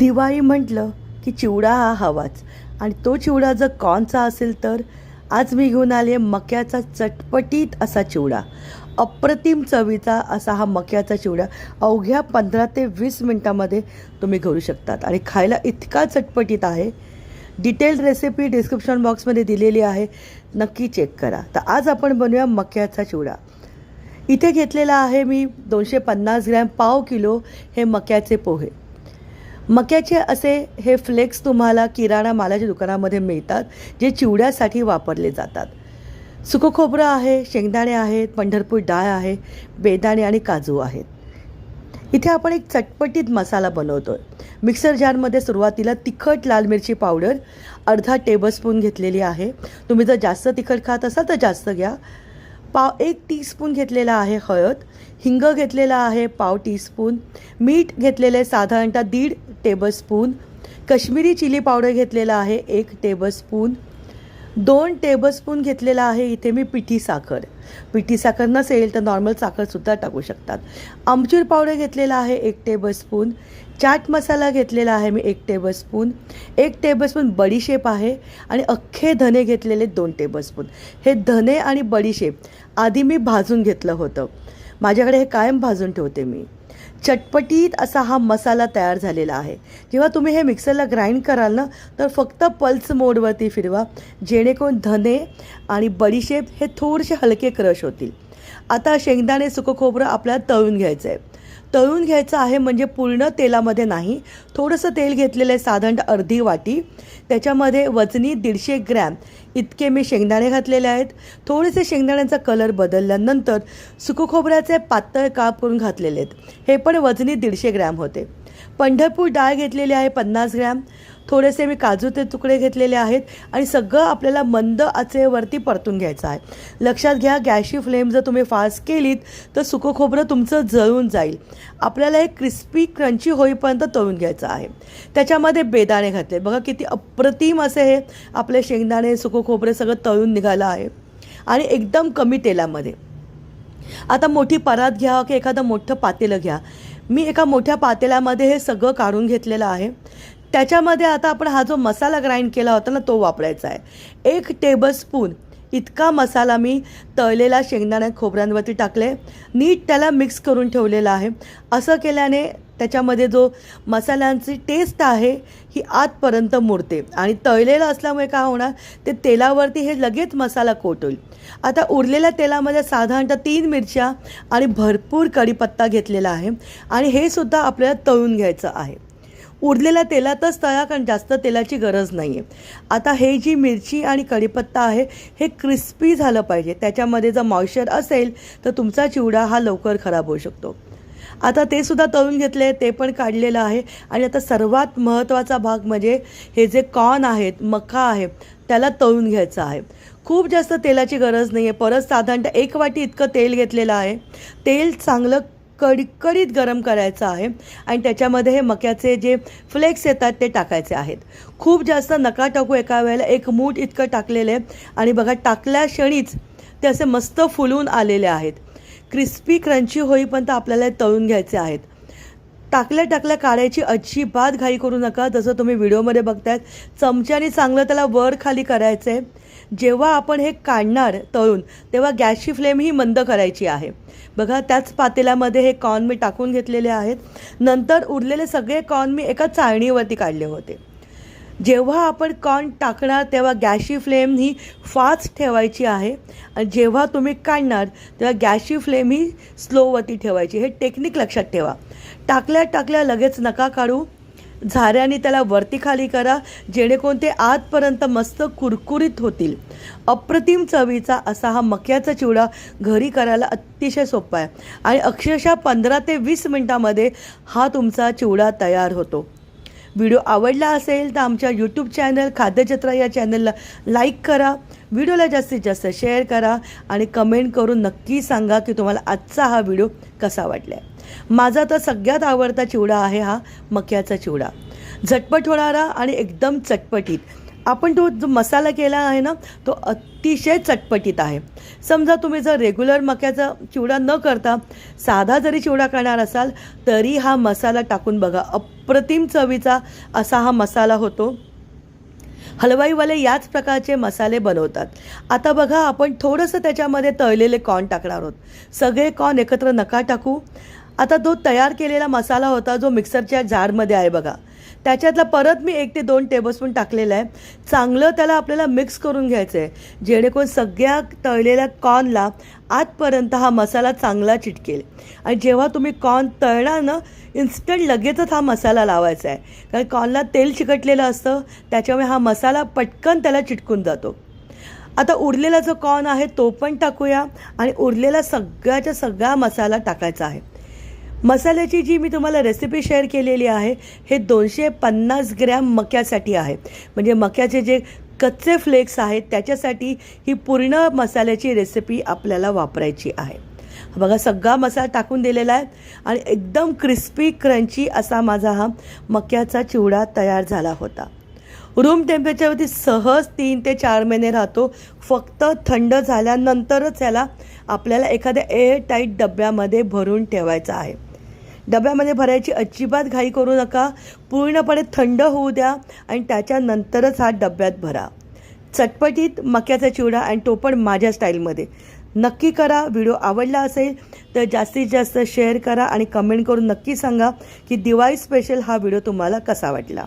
दिवाळी म्हटलं की चिवडा हा हवाच. आणि तो चिवडा जर कॉर्नचा असेल तर आज मी घेऊन आले मक्याचा चटपटीत असा चिवडा. अप्रतिम चवीचा असा हा मक्याचा चिवडा. अवघ्या पंधरा ते वीस मिनटामध्ये तुम्ही करू शकतात. आणि खायला इतका चटपटीत आहे. डिटेल्ड रेसिपी डिस्क्रिप्शन बॉक्समध्ये दिलेली आहे. नक्की चेक करा. तर आज आपण बनवूया मक्याचा चिवडा. इथे घेतलेला आहे मी दोनशे पन्नास ग्रॅम पाव किलो हे मक्याचे पोहे. मक्याचे असे हे फ्लेक्स तुम्हाला किराणा मालाच्या दुकानामध्ये मिळतात जे चिवड्यासाठी वापरले जातात. सुकं खोबरं आहे शेंगदाणे आहेत पंढरपूर डाळ आहे बेदाणे आणि काजू आहेत. इथे आपण एक चटपटीत मसाला बनवतो आहे मिक्सर जारमध्ये सुरुवातीला तिखट लाल मिरची पावडर अर्धा टेबलस्पून घेतलेली आहे. तुम्ही जर जास्त तिखट खात असाल तर जास्त घ्या. पाव एक टीस्पून घेतलेला आहे हळद हिंग घेतलेला आहे पाव टीस्पून मीठ घेतलेलं आहे साधारणतः दीड टेबलस्पून कश्मीरी चिली पावडर घेतलेला आहे एक टेबलस्पून दोन टेबलस्पून घेतलेला आहे इथे मी पिठी साखर. पिठी साखर नसेल तर नॉर्मल साखरसुद्धा टाकू शकतात. आमचूर पावडर घेतलेला आहे एक टेबलस्पून चाट मसाला घेतलेला आहे मी एक टेबलस्पून एक टेबलस्पून बडीशेप आहे आणि अख्खे धने घेतलेले दोन टेबलस्पून हे धने आणि बडीशेप आधी मी भाजून घेतलं होतं. माझ्याकडे हे कायम भाजून ठेवते मी. चटपटीत असा हा मसाला तयार झालेला आहे. जेव्हा तुम्ही हे मिक्सरला ग्राइंड कराल ना तर फक्त पल्स मोडवरती फिरवा जेणेकरून धने आणि बडीशेप हे थोडेसे हलके क्रश होतील. आता शेंगदाणे सुकं खोबरं आपल्याला तळून घ्यायचं आहे तळून घ्यायचं आहे म्हणजे पूर्ण तेलामध्ये नाही. थोडंसं तेल घेतलेलं आहे साधारण अर्धी वाटी. त्याच्यामध्ये वजनी दीडशे ग्रॅम इतके मी शेंगदाणे घातलेले आहेत. थोडेसे शेंगदाण्यांचा कलर बदलल्यानंतर सुकं खोबऱ्याचे पातळ काप करून घातलेले आहेत. हे पण वजनी दीडशे ग्रॅम होते. पंढरपूर डाळ घेतलेली आहे पन्नास ग्रॅम. थोडेसे मी काजूचे तुकडे घेतलेले आहेत आणि सगळं आपल्याला मंद आचेवरती परतून घ्यायचं आहे. लक्षात घ्या गॅसची फ्लेम जर तुम्ही फास्ट केलीत तर सुकं खोबरं तुमचं जळून जाईल. आपल्याला एक क्रिस्पी क्रंची होईपर्यंत तळून घ्यायचं आहे. त्याच्यामध्ये बेदाणे घातले. बघा किती अप्रतिम असे हे आपले शेंगदाणे सुकं खोबरे सगळं तळून निघालं आहे. आणि एकदम कमी तेलामध्ये. आता मोठी परात घ्या की एखादं मोठं पातेलं घ्या. मी एका मोठ्या पातेल्यामध्ये हे सगळं काढून घेतलेलं आहे. त्याच्यामध्ये आता आपण हा जो मसाला ग्राइंड केला होता ना तो वापरायचा आहे. एक टेबलस्पून इतका मसाला मी तळलेला शेंगदाण्या खोबऱ्यांवरती टाकले. नीट त्याला मिक्स करून ठेवलेला आहे. असं केल्याने त्याच्यामध्ये जो मसाल्यांची टेस्ट आहे ही आतपर्यंत मुरते. आणि तळलेलं असल्यामुळे काय होणार ते तेलावरती हे लगेच मसाला कोट होईल. आता उरलेल्या तेलामध्ये साधारणतः तीन मिरच्या आणि भरपूर कढीपत्ता घेतलेला आहे. आणि हे सुद्धा आपल्याला तळून घ्यायचं आहे. उरलेल्या तेलातच तळा कारण जास्त तेलाची गरज नाही आहे आता हे जी मिरची आणि कढीपत्ता आहे हे क्रिस्पी झालं पाहिजे. त्याच्यामध्ये जर मॉइश्चर असेल तर तुमचा चिवडा हा लवकर खराब होऊ शकतो. आता ते सुद्धा तळून घेतले ते पण काढलेलं आहे. आणि आता सर्वात महत्त्वाचा भाग म्हणजे हे जे कॉर्न आहेत मका आहे त्याला तळून घ्यायचं आहे. खूप जास्त तेलाची गरज नाही आहे परत साधारणतः एक वाटी इतकं तेल घेतलेलं आहे. तेल चांगलं कडकडीत गरम करायचं आहे आणि त्याच्यामध्ये हे मक्याचे जे फ्लेक्स येतात ते टाकायचे आहेत. खूप जास्त नका टाकू एका वेळेला. एक मूठ इतकं टाकलेलं आहे. आणि बघा टाकल्या क्षणीच ते असे मस्त फुलून आलेले आहेत. क्रिस्पी क्रंची होईपर्यंत आपल्याला तळून घ्यायचे आहेत. टाकल्या टाकल्या काढायची अजिबात घाई करू नका जसं तुम्ही व्हिडिओमध्ये बघतायत. चमच्याने चांगलं त्याला वर खाली करायचं आहे जेव्हा आपण हे काढणार तळून तेव्हा गॅसची फ्लेम ही मंद करायची आहे. बघा त्याच पातेल्यामध्ये हे कॉर्न मी टाकून घेतलेले आहेत. नंतर उरलेले सगळे कॉर्न मी एका चाळणीवरती काढले होते. जेव्हा आपण कॉर्न टाकणार तेव्हा गॅसची फ्लेम ही फास्ट ठेवायची आहे. आणि जेव्हा तुम्ही काढणार तेव्हा गॅसची फ्लेम ही स्लोवरती ठेवायची. हे टेक्निक लक्षात ठेवा. टाकल्या टाकल्या लगेच नका काढू. झाऱ्याने त्याला वरती खाली करा जेणेकरून ते आतपर्यंत मस्त कुरकुरीत होतील. अप्रतिम चवीचा असा हा मक्याचा चिवडा घरी करायला अतिशय सोपा आहे. आणि अक्षरशः पंधरा ते वीस मिनटामध्ये हा तुमचा चिवडा तयार होतो. व्हिडिओ आवडला असेल तर आमच्या यूट्यूब चॅनल खाद्यजत्रा या चॅनलला लाईक करा. व्हिडिओला जास्तीत जास्त शेअर करा आणि कमेंट करून नक्की सांगा की तुम्हाला आजचा हा व्हिडिओ कसा वाटला आहे माझा तर सगळ्यात आवडता चिवडा आहे हा मक्याचा चिवडा. झटपट होणारा आणि एकदम चटपटीत. आपण तो जो मसाला केला आहे ना तो अतिशय चटपटीत आहे. समजा तुम्ही जर रेग्युलर मक्याचा चिवडा न करता साधा जरी चिवडा करणार असाल तरी हा मसाला टाकून बघा. अप्रतिम चवीचा असा हा मसाला होतो. हलवाईवाले याच प्रकारचे मसाले बनवतात. आता बघा आपण थोडंसं त्याच्यामध्ये तळलेले कॉर्न टाकणार आहोत. सगळे कॉर्न एकत्र नका टाकू. आता तो तयार केलेला मसाला होता जो मिक्सरच्या जारमध्ये आहे बघा. त्याच्यातला परत मी एक ते दोन टेबलस्पून टाकलेला आहे. चांगलं त्याला आपल्याला मिक्स करून घ्यायचं आहे जेणेकरून सगळ्या तळलेल्या कॉर्नला आतपर्यंत हा मसाला चांगला चिटकेल. आणि जेव्हा तुम्ही कॉर्न तळणार ना इन्स्टंट लगेचच हा मसाला लावायचा आहे कारण कॉर्नला तेल चिकटलेलं असतं त्याच्यामुळे हा मसाला पटकन त्याला चिटकून जातो. आता उरलेला जो कॉर्न आहे तो पण टाकूया. आणि उरलेला सगळ्याच्या सगळा मसाला टाकायचा आहे. मसाल्याची जी मी तुम्हाला रेसिपी शेअर केलेली आहे हे दोनशे पन्नास ग्रॅम मक्यासाठी आहे. म्हणजे मक्याचे जे कच्चे फ्लेक्स आहेत त्याच्यासाठी ही पूर्ण मसाल्याची रेसिपी आपल्याला वापरायची आहे. बघा सगळा मसाला टाकून दिलेला आहे आणि एकदम क्रिस्पी क्रंची असा माझा हा मक्याचा चिवडा तयार झाला होता. रूम टेम्परेचरवरती सहज तीन ते चार महिने राहतो. फक्त थंड झाल्यानंतरच याला आपल्याला एखाद्या एअर टाईट डब्यामध्ये भरून ठेवायचा आहे. डब्यामध्ये भरायची अजिबात घाई करू नका. पूर्णपणे थंड होऊ द्या आणि त्याच्यानंतरच हा डब्यात भरा. चटपटीत मक्याचा चिवडा आणि तो पण माझ्या स्टाईलमध्ये. नक्की करा व्हिडिओ आवडला असेल तर जास्तीत जास्त शेअर करा आणि कमेंट करून नक्की सांगा की दिवाळी स्पेशल हा व्हिडिओ तुम्हाला कसा वाटला.